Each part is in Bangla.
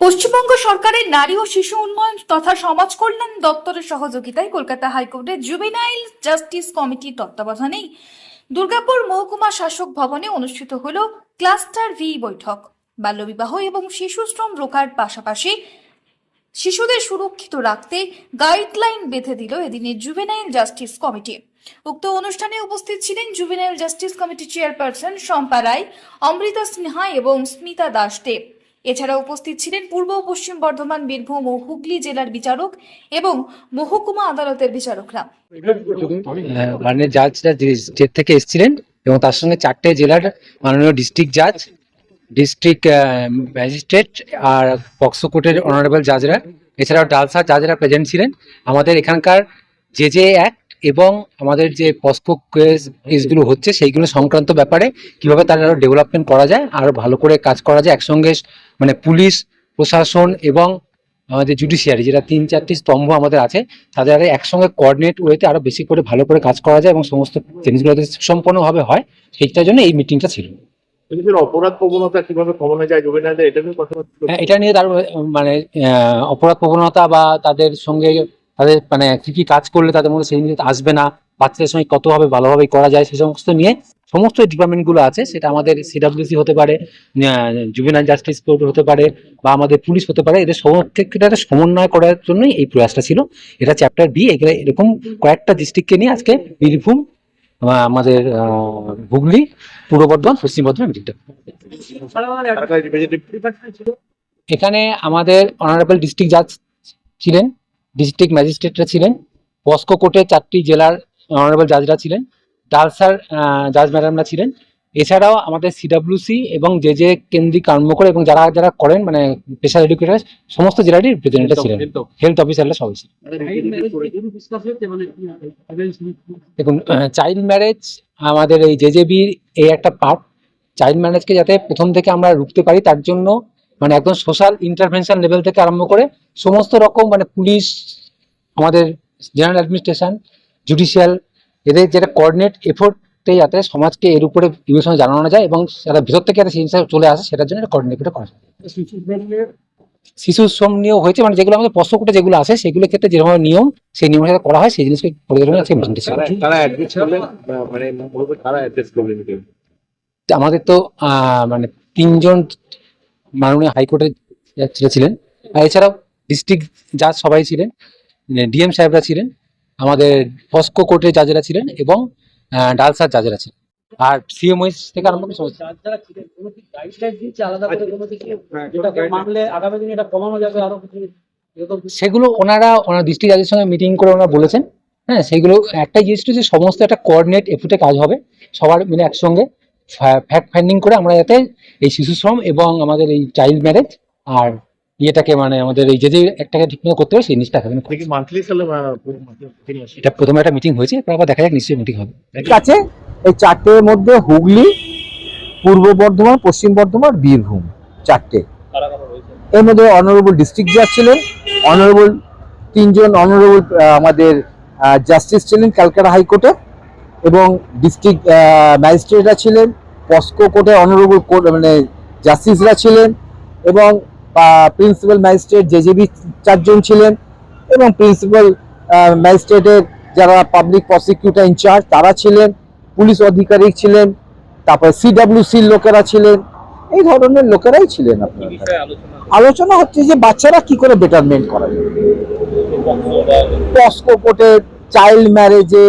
পশ্চিমবঙ্গ সরকারের নারী ও শিশু উন্নয়ন তথা সমাজ কল্যাণ দপ্তরের সহযোগিতায় কলকাতা হাইকোর্টের জুবেনাইল জাস্টিস কমিটির তত্ত্বাবধানেই দুর্গাপুর মহকুমা শাসক ভবনে অনুষ্ঠিত হল ক্লাস্টার ভি বৈঠক। বাল্যবিবাহ এবং শিশু শ্রম রোখার পাশাপাশি শিশুদের সুরক্ষিত রাখতে গাইডলাইন বেঁধে দিল এদিনের জুভেনাইল জাস্টিস কমিটি। উক্ত অনুষ্ঠানে উপস্থিত ছিলেন juvenile justice committee chairperson Shampa Roy, Amrita Sinha এবং স্মিতা দাস দেব এছাড়া উপস্থিত ছিলেন পূর্ব ও পশ্চিম বর্ধমান, বীরভূম ও হুগলি জেলার বিচারক এবং মহকুমা আদালতের বিচারকরা। জাজরা স্টেট থেকে এসেছিলেন এবং তার সঙ্গে চারটে জেলার মাননীয় ডিস্ট্রিক্ট জাজ ডিস্ট্রিক্ট ম্যাজিস্ট্রেট আর পক্সো কোর্টের অনারেবল জাজরা এছাড়াও ডালসা জাজরা প্রেজেন্ট ছিলেন। আমাদের এখানকার যে যে অ্যাক্ট এবং আমাদের যে পস্কো কেস কেসগুলো হচ্ছে সেইগুলো সংক্রান্ত ব্যাপারে কীভাবে তার আরও ডেভেলপমেন্ট করা যায় আরও ভালো করে কাজ করা যায় একসঙ্গে মানে পুলিশ প্রশাসন এবং আমাদের জুডিশিয়ারি যেটা তিন চারটি স্তম্ভ আমাদের আছে তাদের আরও একসঙ্গে কোঅর্ডিনেট ওয়েতে আরও বেশি করে ভালো করে কাজ করা যায় এবং সমস্ত জিনিসগুলো যাতে সুসম্পন্নভাবে হয় সেইটার জন্য এই মিটিংটা ছিল। অপরাধ প্রবণতা কীভাবে কমানো যায় এটা নিয়ে হ্যাঁ, এটা নিয়ে তার মানে অপরাধ প্রবণতা বা তাদের সঙ্গে তাদের মানে কি কি কাজ করলে তাদের মধ্যে সেই জিনিস আসবে না বাচ্চাদের সঙ্গে কতভাবে ভালোভাবে করা যায় সে সমস্ত নিয়ে সমস্ত ডিপার্টমেন্টগুলো আছে সেটা আমাদের সিডাব্লিউসি হতে পারে জুবিনাল জাস্টিস কোর্ট হতে পারে বা আমাদের পুলিশ হতে পারে এদের সমর্থকটা সমন্বয় করার জন্যই এই প্রয়াসটা ছিল। এটা চ্যাপ্টার বি এগুলো এরকম কয়েকটা ডিস্ট্রিক্টকে নিয়ে আজকে বীরভূম আমাদের হুগলি পূর্ব বর্ধমান পশ্চিম বর্ধমান এখানে আমাদের অনারেবল ডিস্ট্রিক্ট জাজ ছিলেন। ডিস্ট্রিক্ট ম্যাজিস্ট্রেটরা ছিলেন পস্কো কোর্টের চারটি জেলার অনারেবল জাজরা ছিলেন ডালসার জাজ ম্যাডামরা ছিলেন। এছাড়াও আমাদের সিডাব্লিউসি এবং যে যে কেন্দ্রিক কর্মকর এবং যারা যারা করেন মানে স্পেশাল এডুকেটার সমস্ত জেলারই রিপ্রেজেন্টেটিভ ছিলেন। হেলথ অফিসাররা সবাই ছিলেন। দেখুন চাইল্ড ম্যারেজ আমাদের এই জেজেবির এই একটা পার্ট চাইল্ড ম্যারেজকে যাতে প্রথম থেকে আমরা রুখতে পারি তার জন্য মানে একদম সোশ্যাল ইন্টারভেনশন লেভেল থেকে আরম্ভ করে সমস্ত রকম মানে পুলিশ আমাদের জেনারেল অ্যাডমিনিস্ট্রেশন জুডিশিয়াল এদের যেটা কোঅর্ডিনেট এফোর্টে যাতে সমাজকে এর উপরে বিবেচনা জানানো যায় এবং যারা ভিতর থেকে যাতে সেই চলে আসে সেটার জন্য কোঅর্ডিনেট করা হয় শিশু শ্রম নিয়েও হয়েছে মানে যেগুলো আমাদের পশ্চকোটে যেগুলো আছে সেগুলোর ক্ষেত্রে যেরকম নিয়ম সেই নিয়মের সাথে করা হয় সেই জিনিসকে মানে এটা? আমাদের তো মানে তিনজন মাননীয় হাইকোর্টের ছিল ছিলেন আর এছাড়াও ডিস্ট্রিক্ট জাজ সবাই ছিলেন ডিএম সাহেবরা ছিলেন আমাদের ফস্কো কোর্টের জাজেরা ছিলেন এবং ডালসার জাজেরা ছিলেন। আর সিএমওএস থেকে আরম্ভ করে সমস্ত। সেগুলো ওনারা ওনার ডিস্ট্রিক্ট জাজের সঙ্গে মিটিং করে ওনারা বলেছেন। হ্যাঁ সেগুলো একটাই জিনিস যে সমস্ত একটা কোঅর্ডিনেট এফুটে কাজ হবে। সবার মিলে একসঙ্গে ফ্যাক্ট ফাইন্ডিং করে আমরা যাতে এই শিশু শ্রম এবং আমাদের এই চাইল্ড ম্যারেজ আর ইয়েটাকে মানে আমাদের এই যে যে একটাকে ঠিকমতো করতে হবে সেই জিনিসটা আসেন এটা প্রথমে একটা মিটিং হয়েছে এরপর আবার দেখা যাক নিশ্চয়ই মিটিং হবে। ঠিক আছে? এই চারটের মধ্যে হুগলি পূর্ব বর্ধমান পশ্চিম বর্ধমান বীরভূম চারটে। এর মধ্যে অনারেবল ডিস্ট্রিক্ট জাজ ছিলেন অনারেবল তিনজন অনারেবল আমাদের জাস্টিস ছিলেন ক্যালকাটা হাইকোর্টে। এবং ডিস্ট্রিক্ট ম্যাজিস্ট্রেটরা ছিলেন পস্কো কোর্টের অনারেবল কোর্ট মানে জাস্টিসরা ছিলেন এবং প্রিন্সিপাল ম্যাজিস্ট্রেট জেজেবি চারজন ছিলেন এবং প্রিন্সিপাল ম্যাজিস্ট্রেটের যারা পাবলিক প্রসিকিউটর ইনচার্জ তারা ছিলেন পুলিশ আধিকারিক ছিলেন তারপরে সিডাব্লিউসির লোকেরা ছিলেন এই ধরনের লোকেরাই ছিলেন আপনার। আলোচনা হচ্ছে। যে বাচ্চারা কি করে বেটারমেন্ট করা। যায় পস্কো কোর্টে চাইল্ড ম্যারেজে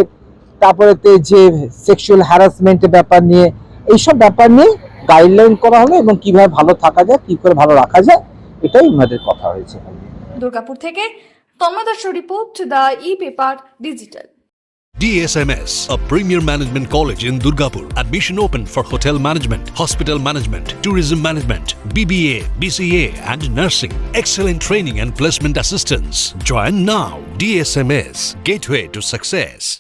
তারপরে যে সেক্সুয়াল হ্যারাসমেন্টের ব্যাপার নিয়ে এইসব ব্যাপার নিয়ে গাইডলাইন করা হলো এবং কীভাবে ভালো থাকা যায় কি করে ভালো রাখা যায় এটাই ওনাদের কথা হয়েছে দুর্গাপুর থেকে Tanmoy Das report the e paper digital DSMS, a premier management college in Durgapur. Admission open for hotel management, hospital management, tourism management, BBA, BCA, and nursing. Excellent training and placement assistance. Join now. DSMS, gateway to success.